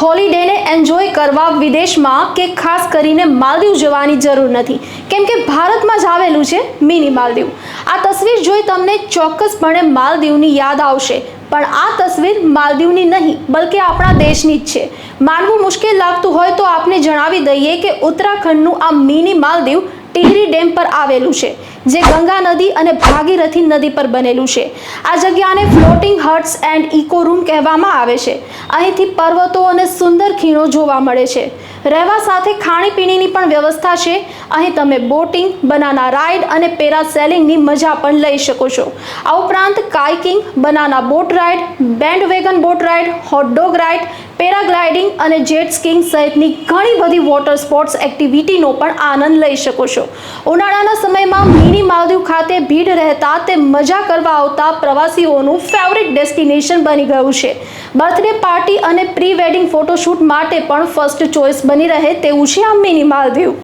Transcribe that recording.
હોલિડેને enjoy કરવા વિદેશમાં કે ખાસ કરીને માલદીવ જવાની જરૂર નથી. કેમ કે ભારતમાં જ આવેલું છે મિની માલદીવ. આ તસવીર જોઈ તમને ચોક્કસપણે માલદીવની યાદ આવશે. પણ આ તસવીર માલદીવની નહીં, બલકે આપણા દેશની જ છે. માનવું મુશ્કેલ લાગતું હોય તો આપને જણાવી દઈએ કે ઉત્તરાખંડનું આ મિની માલદીવ ટિહરી ડેમ પર આવેલું છે, જે ગંગા નદી અને ભાગીરથી નદી પર બનેલું છે. આ જગ્યાને floating huts and eco room કહેવામાં આવે છે. અહીંથી પર્વતો અને સુંદર ખીણો જોવા મળે છે. રહેવા સાથે ખાણીપીણીની પણ વ્યવસ્થા છે. અહીં તમે બોટિંગ, બનાના રાઇડ અને પેરાસેલિંગની મજા પણ લઈ શકો છો. આ ઉપરાંત kayaking, banana boat ride bandwagon boat ride hot dog ride, paragliding અને જેટ સ્કીંગ સહિતની ઘણી બધી વોટર સ્પોર્ટ્સ એક્ટિવિટીનો પણ આનંદ લઈ શકો છો. ઉનાળાના સમયમાં મિની માલદીવ ખાતે ભીડ રહેતા તે મજા કરવા આવતા પ્રવાસીઓનું ફેવરિટ ડેસ્ટિનેશન બની ગયું છે. બર્થડે પાર્ટી અને પ્રી વેડિંગ ફોટોશૂટ માટે પણ ફર્સ્ટ ચોઇસ બની રહે તેવું છે આ મિની માલદીવ.